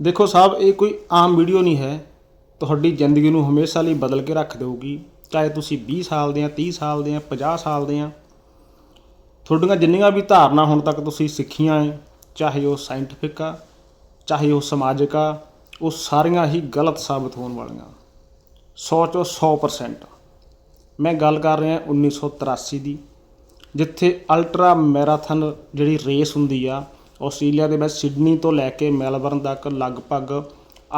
ਦੇਖੋ ਸਾਹਿਬ, ਇਹ ਕੋਈ ਆਮ ਵੀਡੀਓ ਨਹੀਂ ਹੈ। ਤੁਹਾਡੀ ਜ਼ਿੰਦਗੀ ਨੂੰ ਹਮੇਸ਼ਾ ਲਈ ਬਦਲ ਕੇ ਰੱਖ ਦੇਊਗੀ। ਚਾਹੇ ਤੁਸੀਂ 20 ਸਾਲ ਦੇ ਆ 30 ਸਾਲ ਦੇ ਆ 50 ਸਾਲ ਦੇ ਆ। ਤੁਹਾਡੀਆਂ ਜਿੰਨੀਆਂ ਵੀ ਧਾਰਨਾ ਹੁਣ ਤੱਕ ਤੁਸੀਂ ਸਿੱਖੀਆਂ ਹੈ ਚਾਹੇ ਉਹ ਸਾਇੰਟਿਫਿਕ ਆ, ਚਾਹੇ ਉਹ ਸਮਾਜਿਕ ਆ, ਉਹ ਸਾਰੀਆਂ ਹੀ ਗਲਤ ਸਾਬਤ ਹੋਣ ਵਾਲੀਆਂ। 100 ਚੋਂ 100% ਮੈਂ ਗੱਲ ਕਰ ਰਿਹਾ 1983 ਦੀ, ਜਿੱਥੇ ਅਲਟਰਾ ਮੈਰਾਥਨ ਜਿਹੜੀ ਰੇਸ ਹੁੰਦੀ ਆ ਆਸਟ੍ਰੇਲੀਆ ਦੇ ਵਿੱਚ ਸਿਡਨੀ ਤੋਂ ਲੈ ਕੇ ਮੈਲਬਰਨ ਤੱਕ ਲਗਭਗ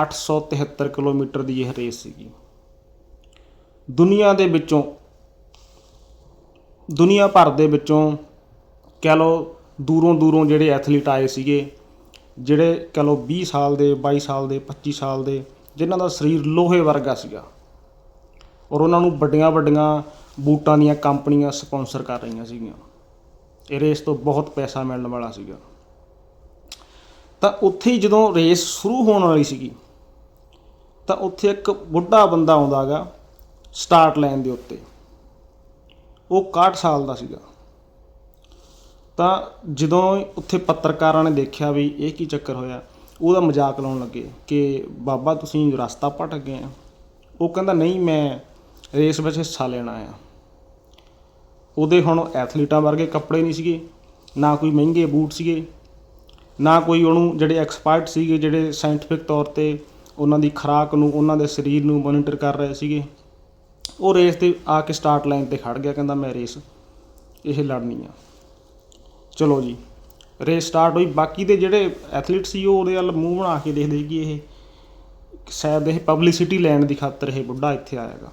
873 ਕਿਲੋਮੀਟਰ ਦੀ ਇਹ ਰੇਸ ਸੀਗੀ। ਦੁਨੀਆ ਦੇ ਵਿੱਚੋਂ, ਦੁਨੀਆ ਭਰ ਦੇ ਵਿੱਚੋਂ ਕਹਿ ਲਓ ਦੂਰੋਂ ਦੂਰੋਂ ਜਿਹੜੇ ਐਥਲੀਟ ਆਏ ਸੀਗੇ, ਜਿਹੜੇ ਕਹਿ ਲਓ 20 ਸਾਲ ਦੇ 22 ਸਾਲ ਦੇ 25 ਸਾਲ ਦੇ, ਜਿਨ੍ਹਾਂ ਦਾ ਸਰੀਰ ਲੋਹੇ ਵਰਗਾ ਸੀਗਾ। ਔਰ ਉਹਨਾਂ ਨੂੰ ਵੱਡੀਆਂ ਵੱਡੀਆਂ ਬੂਟਾਂ ਦੀਆਂ ਕੰਪਨੀਆਂ ਸਪਾਂਸਰ ਕਰ ਰਹੀਆਂ ਸੀਗੀਆਂ। ਇਹ ਰੇਸ ਤੋਂ ਬਹੁਤ ਪੈਸਾ ਮਿਲਣ ਵਾਲਾ ਸੀਗਾ। ਤਾਂ ਉੱਥੇ ਜਦੋਂ ਰੇਸ ਸ਼ੁਰੂ ਹੋਣ ਵਾਲੀ ਸੀਗੀ, ਤਾਂ ਉੱਥੇ ਇੱਕ ਬੁੱਢਾ ਬੰਦਾ ਆਉਂਦਾਗਾ ਸਟਾਰਟ ਲਾਈਨ ਦੇ ਉੱਤੇ। ਉਹ 61 ਸਾਲ ਦਾ ਸੀਗਾ। ਤਾਂ ਜਦੋਂ ਉੱਥੇ ਪੱਤਰਕਾਰਾਂ ਨੇ ਦੇਖਿਆ ਵੀ ਇਹ ਕੀ ਚੱਕਰ ਹੋਇਆ, ਉਹਦਾ ਮਜ਼ਾਕ ਲਾਉਣ ਲੱਗੇ ਕਿ ਬਾਬਾ ਤੁਸੀਂ ਰਸਤਾ ਭਟਕ ਗਏ ਆ। ਉਹ ਕਹਿੰਦਾ, ਨਹੀਂ, ਮੈਂ ਰੇਸ ਵਿੱਚ ਹਿੱਸਾ ਲੈਣਾ ਆ ਉਹਦੇ ਹੁਣ ਐਥਲੀਟਾਂ ਵਰਗੇ ਕੱਪੜੇ ਨਹੀਂ ਸੀਗੇ, ਨਾ ਕੋਈ ਮਹਿੰਗੇ ਬੂਟ ਸੀਗੇ ਨਾ ਕੋਈ ਉਹਨੂੰ ਜਿਹੜੇ ਐਕਸਪਰਟ ਸੀਗੇ, ਜਿਹੜੇ ਸਾਇੰਟਿਫਿਕ ਤੌਰ ਤੇ ਉਹਨਾਂ ਦੀ ਖੁਰਾਕ ਨੂੰ, ਉਹਨਾਂ ਦੇ ਸਰੀਰ ਨੂੰ ਮੋਨੀਟਰ ਕਰ ਰਹੇ ਸੀਗੇ, ਉਹ ਰੇਸ ਤੇ ਆ ਕੇ ਸਟਾਰਟ ਲਾਈਨ ਤੇ ਖੜ ਗਿਆ, ਕਹਿੰਦਾ ਮੈਂ ਰੇਸ ਇਹ ਲੜਨੀ ਆ। ਚਲੋ ਜੀ ਰੇਸ ਸਟਾਰਟ ਹੋਈ। ਬਾਕੀ ਦੇ ਜਿਹੜੇ ਐਥਲੀਟ ਸੀ, ਉਹ ਉਹਦੇ ਵੱਲ ਮੂੰਹ ਬਣਾ ਕੇ ਦੇਖਦੇ ਸੀ ਕਿ ਇਹ ਸ਼ਾਇਦ ਇਹ ਪਬਲਿਸਿਟੀ ਲੈਣ ਦੀ ਖਾਤਰ ਇਹ ਬੁੱਢਾ ਇੱਥੇ ਆਏਗਾ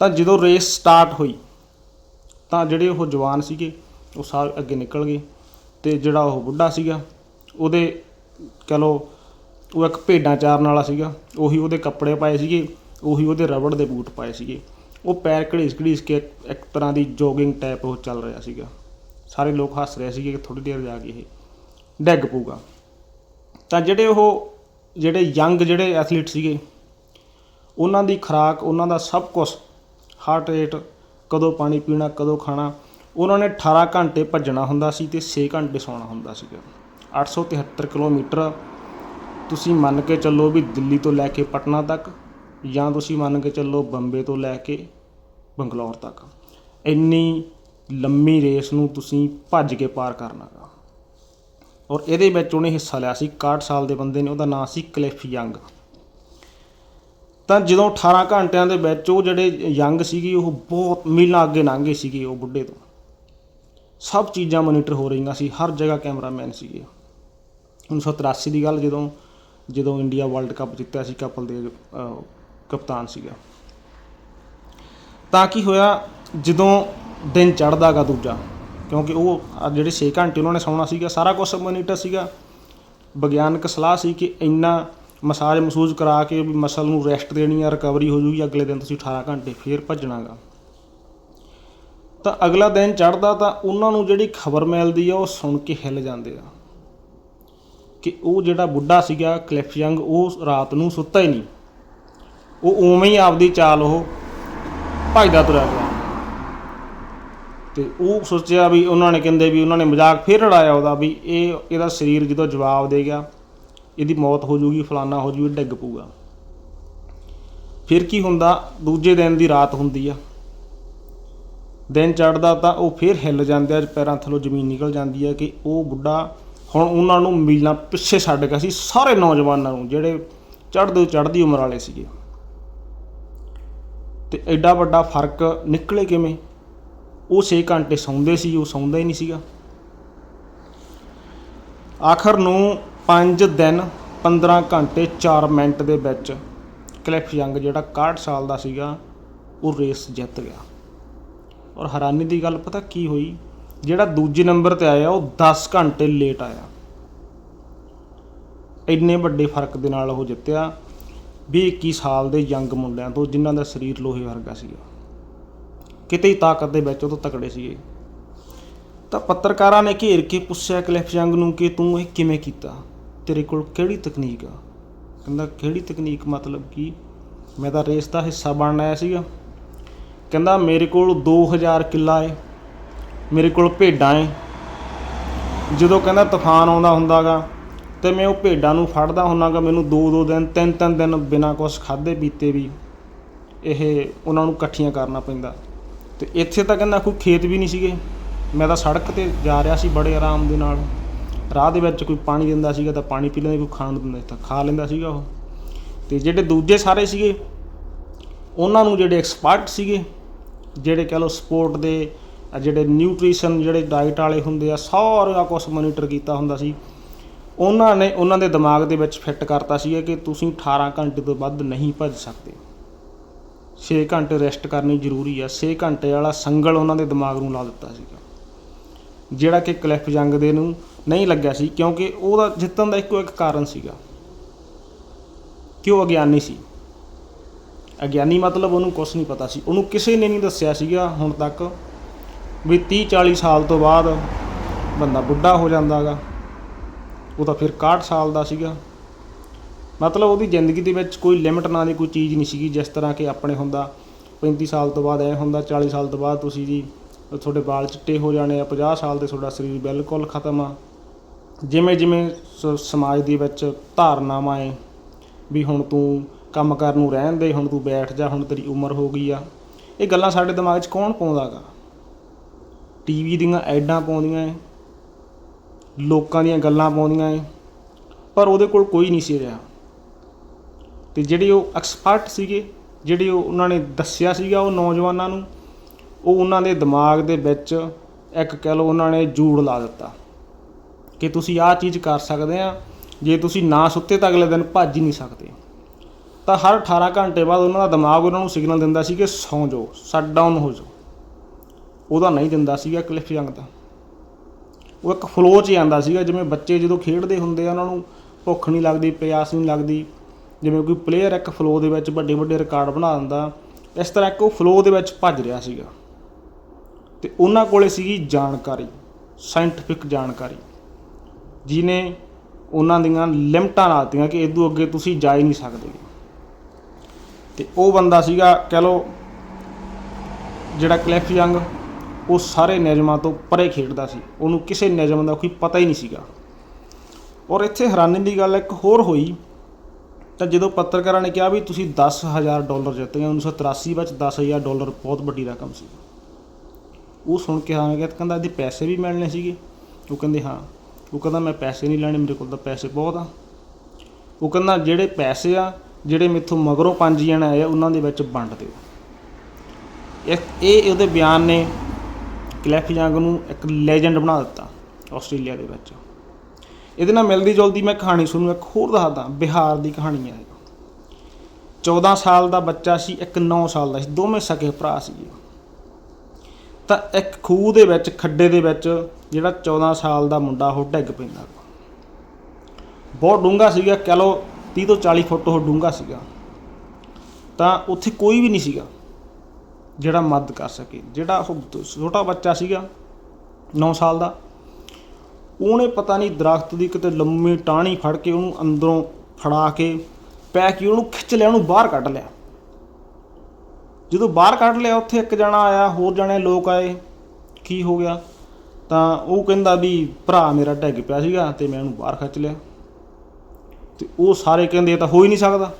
ਤਾਂ ਜਦੋਂ ਰੇਸ ਸਟਾਰਟ ਹੋਈ, ਤਾਂ ਜਿਹੜੇ ਉਹ ਜਵਾਨ ਸੀਗੇ, ਉਹ ਸਾਰੇ ਅੱਗੇ ਨਿਕਲ ਗਏ। ਅਤੇ ਜਿਹੜਾ ਉਹ ਬੁੱਢਾ ਸੀਗਾ, ਉਹਦੇ ਕਹਿ ਲਓ, ਉਹ ਇੱਕ ਭੇਡਾਂ ਚਾਰਨ ਵਾਲਾ ਸੀਗਾ, ਉਹੀ ਉਹਦੇ ਕੱਪੜੇ ਪਾਏ ਸੀਗੇ, ਉਹੀ ਉਹਦੇ ਰਬੜ ਦੇ ਬੂਟ ਪਾਏ ਸੀਗੇ। ਉਹ ਪੈਰ ਘੜੀਸ ਘੜੀਸ ਕੇ ਇੱਕ- ਇੱਕ ਤਰ੍ਹਾਂ ਦੀ ਜੋਗਿੰਗ ਟਾਈਪ ਉਹ ਚੱਲ ਰਿਹਾ ਸੀਗਾ। ਸਾਰੇ ਲੋਕ ਹੱਸ ਰਹੇ ਸੀਗੇ ਕਿ ਥੋੜੀ ਦੇਰ ਜਾ ਕੇ ਇਹ ਡਿੱਗ ਪਊਗਾ। ਤਾਂ ਜਿਹੜੇ ਉਹ, ਜਿਹੜੇ ਯੰਗ ਜਿਹੜੇ ਐਥਲੀਟ ਸੀਗੇ, ਉਹਨਾਂ ਦੀ ਖੁਰਾਕ, ਉਹਨਾਂ ਦਾ ਸਭ ਕੁਝ ਹਾਰਟ ਰੇਟ ਕਦੋਂ ਪਾਣੀ ਪੀਣਾ, ਕਦੋਂ ਖਾਣਾ ਉਹਨਾਂ ਨੇ 18 ਘੰਟੇ ਭੱਜਣਾ ਹੁੰਦਾ ਸੀ ਤੇ 6 ਘੰਟੇ ਸੌਣਾ ਹੁੰਦਾ ਸੀਗਾ। 873 ਕਿਲੋਮੀਟਰ ਤੁਸੀਂ ਮੰਨ ਕੇ ਚੱਲੋ ਵੀ ਦਿੱਲੀ ਤੋਂ ਲੈ ਕੇ ਪਟਨਾ ਤੱਕ ਜਾਂ ਤੁਸੀਂ ਮੰਨ ਕੇ ਚੱਲੋ ਬੰਬੇ ਤੋਂ ਲੈ ਕੇ ਬੰਗਲੌਰ ਤੱਕ। ਇੰਨੀ ਲੰਮੀ ਰੇਸ ਨੂੰ ਤੁਸੀਂ ਭੱਜ ਕੇ ਪਾਰ ਕਰਨਾਗਾ ਔਰ ਇਹਦੇ ਵਿੱਚ ਉਹਨੇ ਹਿੱਸਾ ਲਿਆ ਸੀ 61 ਸਾਲ ਦੇ ਬੰਦੇ ਨੇ, ਉਹਦਾ ਨਾਮ ਸੀ ਕਲਿਫ ਯੰਗ। ਤਾਂ ਜਦੋਂ 18 ਘੰਟਿਆਂ ਦੇ ਵਿੱਚ ਉਹ ਜਿਹੜੇ ਯੰਗ ਸੀਗੇ, ਉਹ ਬਹੁਤ ਮੀਲਾਂ ਅੱਗੇ ਲੰਘੇ ਸੀਗੇ ਉਹ ਬੁੱਢੇ ਤੋਂ। ਸਭ ਚੀਜ਼ਾਂ ਮੋਨੀਟਰ ਹੋ ਰਹੀਆਂ ਸੀ, ਹਰ ਜਗ੍ਹਾ ਕੈਮਰਾਮੈਨ ਸੀਗੇ। 1983 ਦੀ ਗੱਲ ਜਦੋਂ ਜਦੋਂ ਇੰਡੀਆ ਵਰਲਡ ਕੱਪ ਜਿੱਤਿਆ ਸੀ, ਕਪਲ ਦੇ ਕਪਤਾਨ ਸੀਗਾ। ਤਾਂ ਕੀ ਹੋਇਆ, ਜਦੋਂ ਦਿਨ ਚੜ੍ਹਦਾਗਾ ਦੂਜਾ, ਕਿਉਂਕਿ ਉਹ ਜਿਹੜੇ 6 ਘੰਟੇ ਉਹਨਾਂ ਨੇ ਸੌਣਾ ਸੀਗਾ, ਸਾਰਾ ਕੁਝ ਮੋਨੀਟਰ ਸੀਗਾ। ਵਿਗਿਆਨਕ ਸਲਾਹ ਸੀ ਕਿ ਇੰਨਾ ਮਸਾਜ ਮਸੂਜ ਕਰਾ ਕੇ ਵੀ ਮਸਲ ਨੂੰ ਰੈਸਟ ਦੇਣੀ ਆ ਰਿਕਵਰੀ ਹੋ ਜੂਗੀ, ਅਗਲੇ ਦਿਨ ਤੁਸੀਂ 18 ਘੰਟੇ ਫੇਰ ਭੱਜਣਾਗਾ। ਤਾਂ ਅਗਲਾ ਦਿਨ ਚੜ੍ਹਦਾ ਤਾਂ ਉਹਨਾਂ ਨੂੰ ਜਿਹੜੀ ਖਬਰ ਮਿਲਦੀ ਆ ਉਹ ਸੁਣ ਕੇ ਹਿੱਲ ਜਾਂਦੇ ਆ। ਕਿ ਉਹ ਜਿਹੜਾ ਬੁੱਢਾ ਸੀਗਾ ਕਲਿਫ ਯੰਗ ਉਹ ਰਾਤ ਨੂੰ ਸੁੱਤਾ ਹੀ ਨਹੀਂ। ਉਹ ਉਵੇਂ ਹੀ ਆਪਦੀ ਚਾਲ ਉਹ ਭੱਜਦਾ ਤੁਰਿਆ ਗਿਆ ਤੇ ਉਹ ਸੋਚਿਆ ਵੀ ਉਹਨਾਂ ਨੇ ਕਹਿੰਦੇ ਵੀ ਉਹਨਾਂ ਨੇ ਮਜ਼ਾਕ ਫੇਰ ਉਡਾਇਆ ਉਹਦਾ ਵੀ ਇਹ ਇਹਦਾ ਸਰੀਰ ਜਦੋਂ ਜਵਾਬ ਦੇ ਗਿਆ, ਇਹਦੀ ਮੌਤ ਹੋ ਜੂਗੀ, ਫਲਾਨਾ ਹੋ ਜੂਗੀ, ਡਿੱਗ ਪਊਗਾ। ਫਿਰ ਕੀ ਹੁੰਦਾ? ਦੂਜੇ ਦਿਨ ਦੀ ਰਾਤ ਹੁੰਦੀ ਆ। ਦਿਨ ਚੜ੍ਹਦਾ ਤਾਂ ਉਹ ਫਿਰ ਹਿੱਲ ਜਾਂਦੇ ਆ, ਪੈਰਾਂ ਥੱਲੋਂ ਜ਼ਮੀਨ ਨਿਕਲ ਜਾਂਦੀ ਹੈ ਕਿ ਉਹ ਬੁੱਢਾ ਹੁਣ ਉਹਨਾਂ ਨੂੰ ਮੀਲਾਂ ਪਿੱਛੇ ਛੱਡ ਗਿਆ ਸੀ, ਸਾਰੇ ਨੌਜਵਾਨਾਂ ਨੂੰ, ਜਿਹੜੇ ਚੜ੍ਹਦੇ ਚੜ੍ਹਦੀ ਉਮਰ ਵਾਲੇ ਸੀਗੇ। ਤੇ ਐਡਾ ਵੱਡਾ ਫ਼ਰਕ ਨਿਕਲੇ ਕਿਵੇਂ? ਉਹ 6 ਘੰਟੇ ਸੌਂਦੇ ਸੀ, ਉਹ ਸੌਂਦਾ ਹੀ ਨਹੀਂ ਸੀਗਾ। ਆਖਰ ਨੂੰ 5 ਦਿਨ 15 ਘੰਟੇ 4 ਮਿੰਟ ਦੇ ਵਿੱਚ ਕਲਿਫ ਯੰਗ ਜਿਹੜਾ 61 ਸਾਲ ਦਾ ਸੀਗਾ, ਉਹ ਰੇਸ ਜਿੱਤ ਗਿਆ। ਔਰ ਹੈਰਾਨੀ ਦੀ ਗੱਲ ਪਤਾ ਕੀ ਹੋਈ? ਜਿਹੜਾ ਦੂਜੇ ਨੰਬਰ ਤੇ ਆਇਆ, ਉਹ 10 ਘੰਟੇ ਲੇਟ ਆਇਆ। ਇੰਨੇ ਵੱਡੇ ਫ਼ਰਕ ਦੇ ਨਾਲ ਉਹ ਜਿੱਤਿਆ 20 21 ਸਾਲ ਦੇ ਯੰਗ ਮੁੰਡਿਆਂ ਤੋਂ, ਜਿਨ੍ਹਾਂ ਦਾ ਸਰੀਰ ਲੋਹੇ ਵਰਗਾ ਸੀਗਾ। ਕਿਤੇ ਹੀ ਤਾਕਤ ਦੇ ਵਿੱਚ ਉਹ ਤੋਂ ਤਕੜੇ ਸੀਗੇ। ਤਾਂ ਪੱਤਰਕਾਰਾਂ ਨੇ ਘੇਰ ਕੇ ਪੁੱਛਿਆ ਕਲਿਫ ਯੰਗ ਨੂੰ ਕਿ ਤੂੰ ਇਹ ਕਿਵੇਂ ਕੀਤਾ? ਤੇਰੇ ਕੋਲ ਕਿਹੜੀ ਤਕਨੀਕ ਆ? ਕਹਿੰਦਾ, ਕਿਹੜੀ ਤਕਨੀਕ ਮਤਲਬ ਕੀ ਮੈਂ ਤਾਂ ਰੇਸ ਦਾ ਹਿੱਸਾ ਬਣਨ ਆਇਆ ਸੀਗਾ। ਕਹਿੰਦਾ ਮੇਰੇ ਕੋਲ 2000 ਕਿੱਲਾ ਏ, ਮੇਰੇ ਕੋਲ ਭੇਡਾਂ ਏ। ਜਦੋਂ ਕਹਿੰਦਾ ਤੂਫਾਨ ਆਉਂਦਾ ਹੁੰਦਾਗਾ ਤੇ ਮੈਂ ਉਹ ਭੇਡਾਂ ਨੂੰ ਫੜਦਾ ਹੁੰਨਾਗਾ, ਮੈਨੂੰ ਦੋ ਦੋ ਦਿਨ ਤਿੰਨ ਤਿੰਨ ਦਿਨ ਬਿਨਾਂ ਕੁਛ ਖਾਦੇ ਪੀਤੇ ਵੀ ਇਹ ਉਹਨਾਂ ਨੂੰ ਇਕੱਠੀਆਂ ਕਰਨਾ ਪੈਂਦਾ। ਤੇ ਇੱਥੇ ਤਾਂ ਕਹਿੰਦਾ ਕੋਈ ਖੇਤ ਵੀ ਨਹੀਂ ਸੀਗੇ। ਮੈਂ ਤਾਂ ਸੜਕ ਤੇ ਜਾ ਰਿਹਾ ਸੀ ਬੜੇ ਆਰਾਮ ਦੇ ਨਾਲ। ਰਾਹ ਦੇ ਵਿੱਚ ਕੋਈ ਪਾਣੀ ਦਿੰਦਾ ਸੀਗਾ ਤਾਂ ਪਾਣੀ ਪੀ ਲੈਂਦਾ, ਕੋਈ ਖਾਣ ਨੂੰ ਦਿੰਦਾ ਤਾਂ ਖਾ ਲੈਂਦਾ ਸੀਗਾ ਉਹ। ਤੇ ਜਿਹੜੇ ਦੂਜੇ ਸਾਰੇ ਸੀਗੇ ਉਹਨਾਂ ਨੂੰ ਜਿਹੜੇ ਐਕਸਪਰਟ ਸੀਗੇ, ਜਿਹੜੇ ਕਹ ਲਓ ਸਪੋਰਟ ਦੇ ਜਿਹੜੇ ਨਿਊਟ੍ਰੀਸ਼ਨ, ਜਿਹੜੇ ਡਾਈਟ ਵਾਲੇ ਹੁੰਦੇ ਆ, ਸਾਰਾ ਕੁਝ ਮੋਨੀਟਰ ਕੀਤਾ ਹੁੰਦਾ ਸੀ। ਉਹਨਾਂ ਨੇ, ਉਹਨਾਂ ਦੇ ਦਿਮਾਗ ਦੇ ਵਿੱਚ ਫਿੱਟ ਕਰਤਾ ਸੀਗਾ ਕਿ ਤੁਸੀਂ 18 ਘੰਟੇ ਤੋਂ ਵੱਧ ਨਹੀਂ ਭੱਜ ਸਕਦੇ। 6 ਘੰਟੇ ਰੈਸਟ ਕਰਨੀ ਜ਼ਰੂਰੀ ਆ। 6 ਘੰਟੇ ਵਾਲਾ ਸੰਗਲ ਉਹਨਾਂ ਦੇ ਦਿਮਾਗ ਨੂੰ ਲਾ ਦਿੱਤਾ ਸੀਗਾ। ਜਿਹੜਾ ਕਿ ਕਲਿਫ ਜੰਗ ਦੇ ਨੂੰ ਨਹੀਂ ਲੱਗਿਆ ਸੀ, ਕਿਉਂਕਿ ਉਹਦਾ ਜਿੱਤਣ ਦਾ ਇੱਕੋ ਇੱਕ ਕਾਰਨ ਸੀਗਾ। ਕਿ ਉਹ ਅਗਿਆਨੀ ਸੀ। ਅਗਿਆਨੀ ਮਤਲਬ ਉਹਨੂੰ ਕੁਝ ਨਹੀਂ ਪਤਾ ਸੀ। ਉਹਨੂੰ ਕਿਸੇ ਨੇ ਨਹੀਂ ਦੱਸਿਆ ਸੀਗਾ ਹੁਣ ਤੱਕ ਵੀ 30 40 ਸਾਲ ਤੋਂ ਬਾਅਦ ਬੰਦਾ ਬੁੱਢਾ ਹੋ ਜਾਂਦਾਗਾ ਉਹ ਤਾਂ ਫਿਰ 61 ਸਾਲ ਦਾ ਸੀਗਾ। ਮਤਲਬ ਉਹਦੀ ਜ਼ਿੰਦਗੀ ਦੇ ਵਿੱਚ ਕੋਈ ਲਿਮਟ ਨਾਂ ਦੀ ਕੋਈ ਚੀਜ਼ ਨਹੀਂ ਸੀਗੀ, ਜਿਸ ਤਰ੍ਹਾਂ ਕਿ ਆਪਣੇ ਹੁੰਦਾ 35 ਸਾਲ ਤੋਂ ਬਾਅਦ ਐ ਹੁੰਦਾ 40 ਸਾਲ ਤੋਂ ਬਾਅਦ ਤੁਸੀਂ ਜੀ ਤੁਹਾਡੇ ਵਾਲ ਚਿੱਟੇ ਹੋ ਜਾਣੇ ਆ 50 ਸਾਲ ਦੇ ਤੁਹਾਡਾ ਸਰੀਰ ਬਿਲਕੁਲ ਖਤਮ ਆ। ਜਿਵੇਂ ਜਿਵੇਂ ਸ- ਸਮਾਜ ਦੇ ਵਿੱਚ ਧਾਰਨਾਵਾਂ ਏ ਵੀ ਹੁਣ ਤੂੰ ਕੰਮ ਕਰਨ ਨੂੰ ਰਹਿਣ ਦੇ, ਹੁਣ ਤੂੰ ਬੈਠ ਜਾ, ਹੁਣ ਤੇਰੀ ਉਮਰ ਹੋ ਗਈ ਆ। ਇਹ ਗੱਲਾਂ ਸਾਡੇ ਦਿਮਾਗ 'ਚ ਕੌਣ ਪਾਉਂਦਾਗਾ? ਟੀਵੀ ਦੀਆਂ ਐਡਾਂ ਪਾਉਂਦੀਆਂ ਏ ਲੋਕਾਂ ਦੀਆਂ ਗੱਲਾਂ ਪਾਉਂਦੀਆਂ ਏ ਪਰ ਉਹਦੇ ਕੋਲ ਕੋਈ ਨਹੀਂ ਸੀ ਰਿਹਾ। ਤੇ ਜਿਹੜੇ ਉਹ ਐਕਸਪਰਟ ਸੀਗੇ, ਜਿਹੜੇ ਉਹ ਉਹਨਾਂ ਨੇ ਦੱਸਿਆ ਸੀਗਾ ਉਹ ਨੌਜਵਾਨਾਂ ਨੂੰ, ਉਹ ਉਹਨਾਂ ਦੇ ਦਿਮਾਗ ਦੇ ਵਿੱਚ ਇੱਕ ਕਹਿ ਲਓ ਉਹਨਾਂ ਨੇ ਜੂੜ ਲਾ ਦਿੱਤਾ ਕਿ ਤੁਸੀਂ ਆਹ ਚੀਜ਼ ਕਰ ਸਕਦੇ ਆ, ਜੇ ਤੁਸੀਂ ਨਾ ਸੁੱਤੇ ਤਾਂ ਅਗਲੇ ਦਿਨ ਭੱਜ ਹੀ ਨਹੀਂ ਸਕਦੇ। ਤਾਂ ਹਰ 18 ਘੰਟੇ ਬਾਅਦ ਉਹਨਾਂ ਦਾ ਦਿਮਾਗ ਉਹਨਾਂ ਨੂੰ ਸਿਗਨਲ ਦਿੰਦਾ ਸੀ ਕਿ ਸੌਂ ਜਾਓ ਸ਼ਟ ਡਾਊਨ ਹੋ ਜਾਓ। ਉਹਦਾ ਨਹੀਂ ਦਿੰਦਾ ਸੀਗਾ ਕਲਿਫ ਜੰਗ ਦਾ ਉਹ ਇੱਕ ਫਲੋ 'ਚ ਆਂਦਾ ਸੀਗਾ, ਜਿਵੇਂ ਬੱਚੇ ਜਦੋਂ ਖੇਡਦੇ ਹੁੰਦੇ ਆ, ਉਹਨਾਂ ਨੂੰ ਭੁੱਖ ਨਹੀਂ ਲੱਗਦੀ, ਪਿਆਸ ਨਹੀਂ ਲੱਗਦੀ। ਜਿਵੇਂ ਕੋਈ ਪਲੇਅਰ ਇੱਕ ਫਲੋ ਦੇ ਵਿੱਚ ਵੱਡੇ ਵੱਡੇ ਰਿਕਾਰਡ ਬਣਾ ਦਿੰਦਾ, ਇਸ ਤਰ੍ਹਾਂ ਇੱਕ ਉਹ ਫਲੋ ਦੇ ਵਿੱਚ ਭੱਜ ਰਿਹਾ ਸੀਗਾ। ਤੇ ਉਹਨਾਂ ਕੋਲੇ ਸੀਗੀ ਜਾਣਕਾਰੀ ਸਾਇੰਟਿਫਿਕ ਜਾਣਕਾਰੀ, ਜਿਹਨੇ ਉਹਨਾਂ ਦੀਆਂ ਲਿਮਟਾਂ ਲਾਤੀਆਂ ਕਿ ਇਦੋਂ ਅੱਗੇ ਤੁਸੀਂ ਜਾ ਹੀ ਨਹੀਂ ਸਕਦੇ। ਤੇ ਉਹ ਬੰਦਾ ਸੀਗਾ, ਕਹਿ ਲਓ, ਜਿਹੜਾ ਕਲਿਫ ਯੰਗ ਉਹ ਸਾਰੇ ਨਿਯਮਾਂ ਤੋਂ ਪਰੇ ਖੇਡਦਾ ਸੀ। ਉਹਨੂੰ ਕਿਸੇ ਨਿਯਮ ਦਾ ਕੋਈ ਪਤਾ ਹੀ ਨਹੀਂ ਸੀਗਾ। ਔਰ ਇੱਥੇ ਹੈਰਾਨੀ ਦੀ ਗੱਲ ਇੱਕ ਹੋਰ ਹੋਈ। ਤਾਂ ਜਦੋਂ ਪੱਤਰਕਾਰਾਂ ਨੇ ਕਿਹਾ ਵੀ ਤੁਸੀਂ 10000 ਡਾਲਰ ਜਿੱਤ ਗਏ 1983 ਵਿੱਚ 10000 ਡਾਲਰ ਬਹੁਤ ਵੱਡੀ ਰਕਮ ਸੀ। ਉਹ ਸੁਣ ਕੇ ਹਾਂ ਗਿਆ ਕਹਿੰਦਾ, ਇਹਦੇ ਪੈਸੇ ਵੀ ਮਿਲਣੇ ਸੀਗੇ। ਉਹ ਕਹਿੰਦੇ, ਹਾਂ। ਉਹ ਕਹਿੰਦਾ, ਮੈਂ ਪੈਸੇ ਨਹੀਂ ਲੈਣੇ, ਮੇਰੇ ਕੋਲ ਤਾਂ ਪੈਸੇ ਬਹੁਤ ਆ। ਉਹ ਕਹਿੰਦਾ, ਜਿਹੜੇ ਪੈਸੇ ਆ ਜਿਹੜੇ ਮੇਥੋਂ ਮਗਰੋਂ ਪੰਜ ਜਣੇ ਆਏ ਉਹਨਾਂ ਦੇ ਵਿੱਚ ਵੰਡ ਦਿਓ। ਇੱਕ ਇਹ ਉਹਦੇ ਬਿਆਨ ਨੇ ਕਲੈਫ ਯੰਗ ਨੂੰ ਇੱਕ ਲੈਜੈਂਡ ਬਣਾ ਦਿੱਤਾ ਆਸਟ੍ਰੇਲੀਆ ਦੇ ਵਿੱਚ। ਇਹਦੇ ਨਾਲ ਮਿਲਦੀ ਜੁਲਦੀ ਮੈਂ ਕਹਾਣੀ ਤੁਹਾਨੂੰ ਇੱਕ ਹੋਰ ਦੱਸਦਾ, ਬਿਹਾਰ ਦੀ ਕਹਾਣੀ ਹੈ। 14 ਸਾਲ ਦਾ ਬੱਚਾ ਸੀ, ਇੱਕ 9 ਸਾਲ ਦਾ ਸੀ, ਦੋਵੇਂ ਸਕੇ ਭਰਾ ਸੀਗੇ। ਤਾਂ ਇੱਕ ਖੂਹ ਦੇ ਵਿੱਚ, ਖੱਡੇ ਦੇ ਵਿੱਚ ਜਿਹੜਾ 14 ਸਾਲ ਦਾ ਮੁੰਡਾ ਉਹ ਡਿੱਗ ਪੈਂਦਾ। ਬਹੁਤ ਡੂੰਘਾ ਸੀਗਾ, ਕਹ ਲਓ 30 ਤੋਂ 40 ਫੁੱਟ ਉਹ ਡੂੰਘਾ ਸੀਗਾ। ਤਾਂ ਉੱਥੇ ਕੋਈ ਵੀ ਨਹੀਂ ਸੀਗਾ ਜਿਹੜਾ ਮਦਦ ਕਰ ਸਕੇ। ਜਿਹੜਾ ਉਹ ਛੋਟਾ ਬੱਚਾ ਸੀਗਾ 9 ਸਾਲ ਦਾ, ਉਹਨੇ ਪਤਾ ਨਹੀਂ ਦਰਖਤ ਦੀ ਕਿਤੇ ਲੰਮੀ ਟਾਹਣੀ ਫੜ ਕੇ ਉਹਨੂੰ ਅੰਦਰੋਂ ਫੜਾ ਕੇ ਪੈ ਕੇ ਉਹਨੂੰ ਖਿੱਚ ਲਿਆ, ਉਹਨੂੰ ਬਾਹਰ ਕੱਢ ਲਿਆ। ਜਦੋਂ ਬਾਹਰ ਕੱਢ ਲਿਆ, ਉੱਥੇ ਇੱਕ ਜਣਾ ਆਇਆ, ਹੋਰ ਜਣੇ ਲੋਕ ਆਏ। ਕੀ ਹੋ ਗਿਆ? ਤਾਂ ਉਹ ਕਹਿੰਦਾ ਵੀ ਭਰਾ ਮੇਰਾ ਡਿੱਗ ਪਿਆ ਸੀਗਾ ਤੇ ਮੈਂ ਉਹਨੂੰ ਬਾਹਰ ਖਿੱਚ ਲਿਆ। ਤੇ ਉਹ ਸਾਰੇ ਕਹਿੰਦੇ ਇਹ ਤਾਂ ਹੋ ਹੀ ਨਹੀਂ ਸਕਦਾ।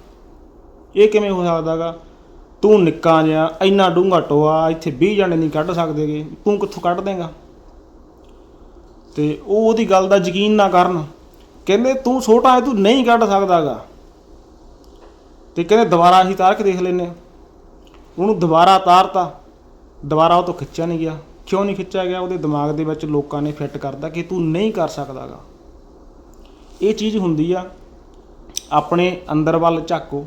ਇਹ ਕਿਵੇਂ ਹੋ ਸਕਦਾਗਾ? ਤੂੰ ਨਿੱਕਾ ਜਿਹਾ, ਇੰਨਾ ਡੂੰਘਾ ਟੋਆ, ਇੱਥੇ 20 ਜਣੇ ਨਹੀਂ ਕੱਢ ਸਕਦੇਗੇ। ਤੂੰ ਕਿੱਥੋਂ ਕੱਢ ਦੇਂਗਾ? ਤੇ ਉਹ ਉਹਦੀ ਗੱਲ ਦਾ ਯਕੀਨ ਨਾ ਕਰਨ। ਕਹਿੰਦੇ ਤੂੰ ਛੋਟਾ ਹੈ, ਤੂੰ ਨਹੀਂ ਕੱਢ ਸਕਦਾਗਾ। ਤੇ ਕਹਿੰਦੇ ਦੁਬਾਰਾ ਅਸੀਂ ਤਾਰ ਕੇ ਦੇਖ ਲੈਨੇ ਹਾਂ। ਉਹਨੂੰ ਦੁਬਾਰਾ ਤਾਰਤਾ। ਦੁਬਾਰਾ ਉਹ ਤੋਂ ਖਿੱਚਿਆ ਨਹੀਂ ਗਿਆ। ਕਿਉਂ ਨਹੀਂ ਖਿੱਚਿਆ ਗਿਆ? ਉਹਦੇ ਦਿਮਾਗ ਦੇ ਵਿੱਚ ਲੋਕਾਂ ਨੇ ਫਿੱਟ ਕਰਦਾ ਕਿ ਤੂੰ ਨਹੀਂ ਕਰ ਸਕਦਾਗਾ। ਇਹ ਚੀਜ਼ ਹੁੰਦੀ ਆ। ਆਪਣੇ ਅੰਦਰ ਵੱਲ ਝਾਕੋ।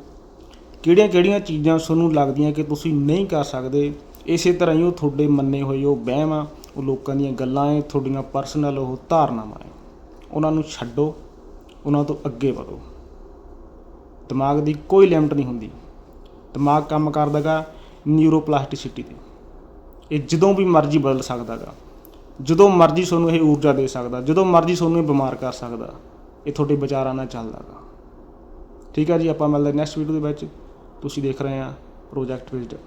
ਕਿਹੜੀਆਂ ਕਿਹੜੀਆਂ ਚੀਜ਼ਾਂ ਤੁਹਾਨੂੰ ਲੱਗਦੀਆਂ ਕਿ ਤੁਸੀਂ ਨਹੀਂ ਕਰ ਸਕਦੇ, ਇਸੇ ਤਰ੍ਹਾਂ ਹੀ ਉਹ ਤੁਹਾਡੇ ਮੰਨੇ ਹੋਏ ਉਹ ਵਹਿਮ ਆ, ਉਹ ਲੋਕਾਂ ਦੀਆਂ ਗੱਲਾਂ ਐ, ਤੁਹਾਡੀਆਂ ਪਰਸਨਲ ਉਹ ਧਾਰਨਾਵਾਂ ਐ। ਉਹਨਾਂ ਨੂੰ ਛੱਡੋ, ਉਹਨਾਂ ਤੋਂ ਅੱਗੇ ਵਧੋ। ਦਿਮਾਗ ਦੀ ਕੋਈ ਲਿਮਟ ਨਹੀਂ ਹੁੰਦੀ। ਦਿਮਾਗ ਕੰਮ ਕਰਦਾਗਾ ਨਿਊਰੋਪਲਾਸਟਿਸਿਟੀ ਤੇ। ਇਹ ਜਦੋਂ ਵੀ ਮਰਜ਼ੀ ਬਦਲ ਸਕਦਾਗਾ। ਜਦੋਂ ਮਰਜ਼ੀ ਤੁਹਾਨੂੰ ਇਹ ਊਰਜਾ ਦੇ ਸਕਦਾ, ਜਦੋਂ ਮਰਜ਼ੀ ਤੁਹਾਨੂੰ ਇਹ ਬਿਮਾਰ ਕਰ ਸਕਦਾ, ਇਹ ਤੁਹਾਡੇ ਵਿਚਾਰਾਂ ਨਾਲ ਚੱਲਦਾਗਾ। ਠੀਕ ਆ ਜੀ, ਆਪਾਂ ਮਿਲਦੇ ਨੈਕਸਟ ਵੀਡੀਓ ਦੇ ਵਿੱਚ। ਤੁਸੀਂ ਦੇਖ ਰਹੇ ਆ ਪ੍ਰੋਜੈਕਟ ਵਿਜ਼ਡਮ